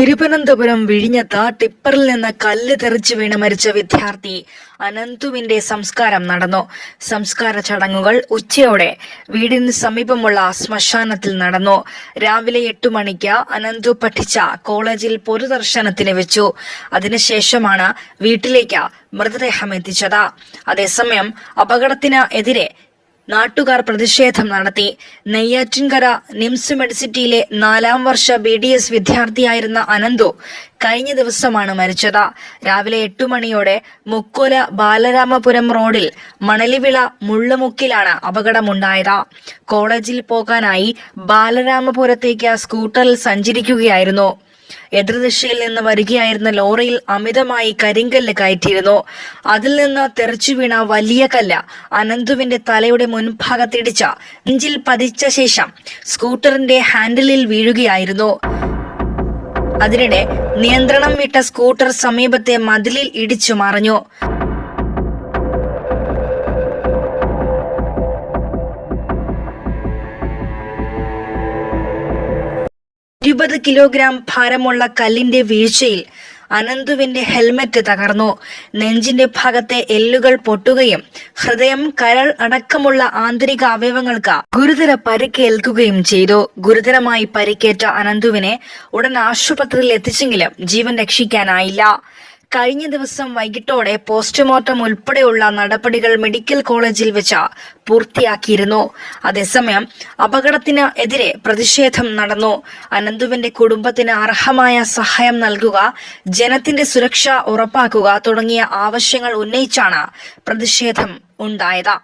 തിരുവനന്തപുരം വിഴിഞ്ഞത്ത് ടിപ്പറിൽ നിന്ന് കല്ല് തെറിച്ചു വീണ് മരിച്ച വിദ്യാർത്ഥി അനന്തുവിന്റെ സംസ്കാരം നടന്നു. സംസ്കാര ചടങ്ങുകൾ ഉച്ചയോടെ വീടിന് സമീപമുള്ള ശ്മശാനത്തിൽ നടന്നു. രാവിലെ എട്ടു മണിക്ക് അനന്തു പഠിച്ച കോളേജിൽ പൊതുദർശനത്തിന് വെച്ചു. അതിനുശേഷമാണ് വീട്ടിലേക്ക് മൃതദേഹം എത്തിച്ചത്. അതേസമയം അപകടത്തിന് എതിരെ നാട്ടുകാർ പ്രതിഷേധം നടത്തി. നെയ്യാറ്റിൻകര നിംസ് മെഡിസിറ്റിയിലെ നാലാം വർഷ ബി ഡി എസ് വിദ്യാർത്ഥിയായിരുന്ന അനന്തു കഴിഞ്ഞ ദിവസമാണ് മരിച്ചത്. രാവിലെ എട്ടു മണിയോടെ മുക്കോല ബാലരാമപുരം റോഡിൽ മണലിവിള മുള്ളുമുക്കിലാണ് അപകടമുണ്ടായത്. കോളേജിൽ പോകാനായി ബാലരാമപുരത്തേക്ക് സ്കൂട്ടറിൽ സഞ്ചരിക്കുകയായിരുന്നു. എതിർദിശയിൽ നിന്ന് വരികയായിരുന്ന ലോറിയിൽ അമിതമായി കരിങ്കല്ല് കയറ്റിയിരുന്നു. അതിൽ നിന്ന് തെറിച്ചു വീണ വലിയ കല്ല് അനന്തുവിന്റെ തലയുടെ മുൻഭാഗത്തിടിച്ച നെഞ്ചിൽ പതിച്ച ശേഷം സ്കൂട്ടറിന്റെ ഹാൻഡിലിൽ വീഴുകയായിരുന്നു. അതിനിടെ നിയന്ത്രണം വിട്ട സ്കൂട്ടർ സമീപത്തെ മതിലിൽ ഇടിച്ചു മറിഞ്ഞു. ഇരുപത് കിലോഗ്രാം ഭാരമുള്ള കല്ലിന്റെ വീഴ്ചയിൽ അനന്തുവിന്റെ ഹെൽമറ്റ് തകർന്നു. നെഞ്ചിന്റെ ഭാഗത്തെ എല്ലുകൾ പൊട്ടുകയും ഹൃദയം കരൾ അടക്കമുള്ള ആന്തരിക അവയവങ്ങൾക്ക് ഗുരുതര പരിക്കേൽക്കുകയും ചെയ്തു. ഗുരുതരമായി പരിക്കേറ്റ അനന്തുവിനെ ഉടൻ ആശുപത്രിയിൽ എത്തിച്ചെങ്കിലും ജീവൻ രക്ഷിക്കാനായില്ല. കഴിഞ്ഞ ദിവസം വൈകിട്ടോടെ പോസ്റ്റ്മോർട്ടം ഉൾപ്പെടെയുള്ള നടപടികൾ മെഡിക്കൽ കോളേജിൽ വെച്ച് പൂർത്തിയാക്കിയിരുന്നു. അതേസമയം അപകടത്തിന് എതിരെ പ്രതിഷേധം നടന്നു. അനന്തുവിന്റെ കുടുംബത്തിന് അർഹമായ സഹായം നൽകുക ജനത്തിന്റെ സുരക്ഷ ഉറപ്പാക്കുക തുടങ്ങിയ ആവശ്യങ്ങൾ ഉന്നയിച്ചാണ് പ്രതിഷേധം ഉണ്ടായത്.